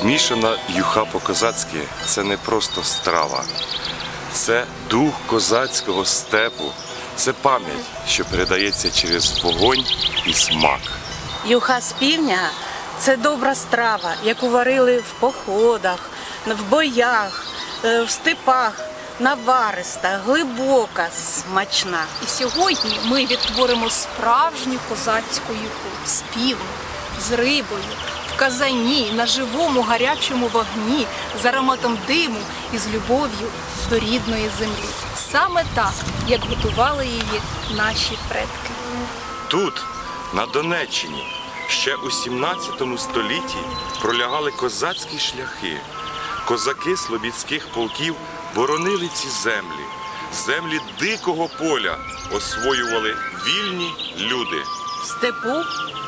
Змішана юха по-козацьки. Це не просто страва, це дух козацького степу, це пам'ять, що передається через вогонь і смак. Юха з півня це добра страва, яку варили в походах, в боях, е, в степах, навариста, глибока, смачна. І сьогодні ми відтворимо справжню козацьку юху з півнем, з рибою, казані, на живому гарячому вогні, з ароматом диму і з любов'ю до рідної землі. Саме так, як готували її наші предки. Тут, на Донеччині, ще у 17 столітті пролягали козацькі шляхи. Козаки слобідських полків боронили ці землі. Землі дикого поля освоювали вільні люди. В степу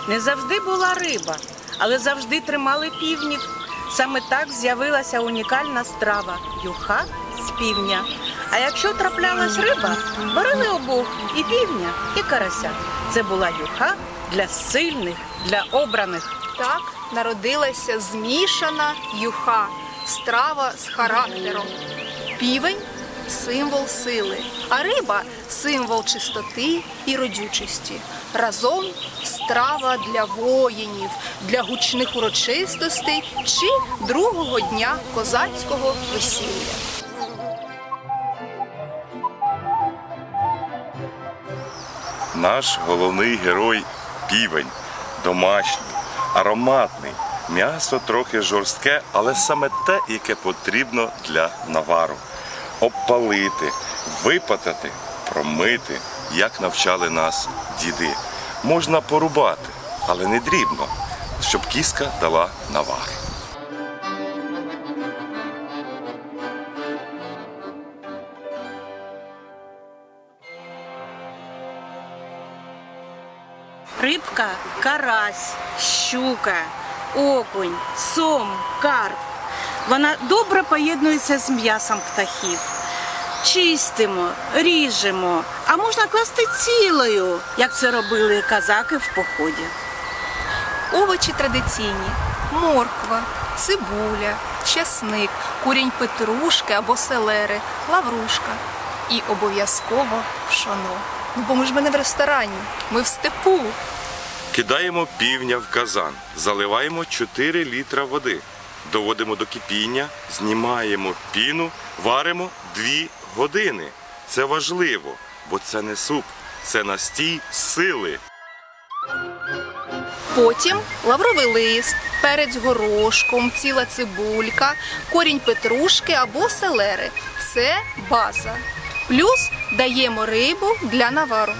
не завжди була риба, але завжди тримали півнів. Саме так з'явилася унікальна страва юха з півня. А якщо траплялась риба, варили обох і півня, і карася. Це була юха для сильних, для обраних. Так народилася змішана юха, страва з характером. Півень символ сили, а риба символ чистоти і родючості. Разом страва для воїнів, для гучних урочистостей чи другого дня козацького весілля. Наш головний герой півень, домашній, ароматний. М'ясо трохи жорстке, але саме те, яке потрібно для навару. Обпалити, випатати, промити, як навчали нас діди. Можна порубати, але не дрібно, щоб кіска дала навар. Рибка карась, щука, окунь, сом, карп. Вона добре поєднується з м'ясом птахів. Чистимо, ріжемо, а можна класти цілою, як це робили казаки в поході. Овочі традиційні: морква, цибуля, часник, курінь петрушки або селери, лаврушка. І обов'язково пшоно. Ну бо ми ж ми не в ресторані, ми в степу. Кидаємо півня в казан, заливаємо 4 літра води, доводимо до кипіння, знімаємо піну, варимо 2 години. Це важливо, бо це не суп, це настій сили. Потім лавровий лист, перець горошком, ціла цибулька, корінь петрушки або селери. Це база. Плюс даємо рибу для навару.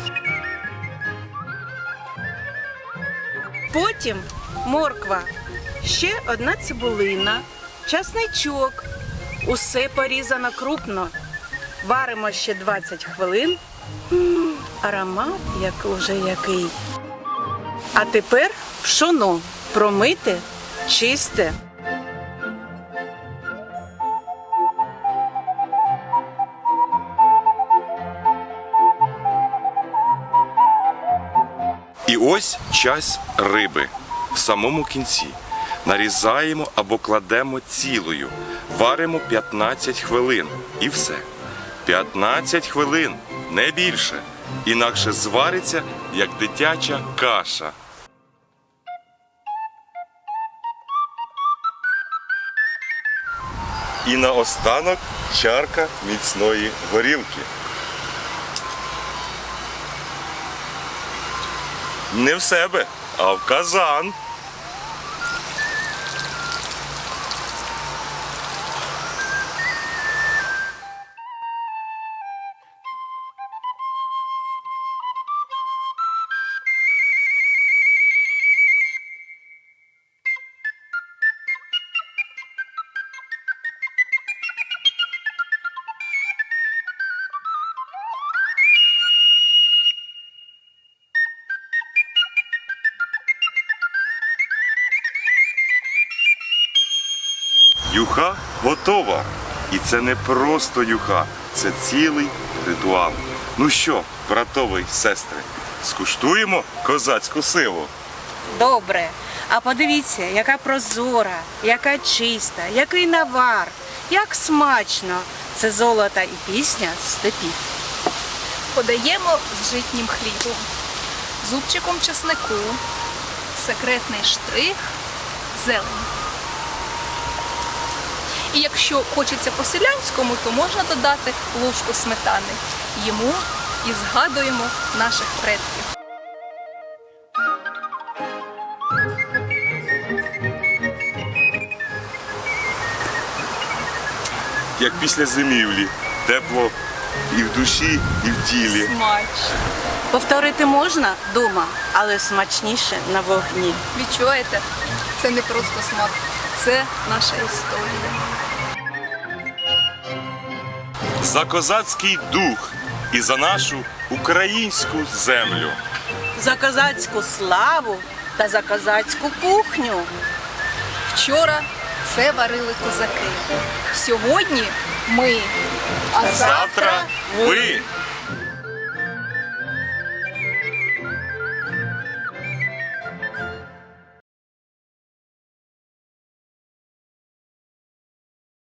Потім морква, ще одна цибулина, часничок. Усе порізано крупно. Варимо ще 20 хвилин. М, Аромат як уже який. А тепер пшоно промите, чисте. І ось часть риби в самому кінці. Нарізаємо або кладемо цілою, варимо 15 хвилин і все. 15 хвилин, не більше. Інакше звариться, як дитяча каша. І наостанок чарка міцної горілки. Не в себе, а в казан. Юха готова. І це не просто юха, це цілий ритуал. Ну що, братові й сестри, скуштуємо козацьку силу. Добре. А подивіться, яка прозора, яка чиста, який навар, як смачно. Це золото і пісня степів. Подаємо з житнім хлібом, зубчиком чеснику, секретний штрих, зелень. І якщо хочеться по-селянському, то можна додати ложку сметани. Їмо і згадуємо наших предків. Як після зимівлі. Тепло і в душі, і в тілі. Смачно. Повторити можна дома, але смачніше на вогні. Відчуваєте? Це не просто смак, це наша історія. За козацький дух і за нашу українську землю. За козацьку славу та за козацьку кухню. Вчора це варили козаки. Сьогодні ми, а Завтра ви.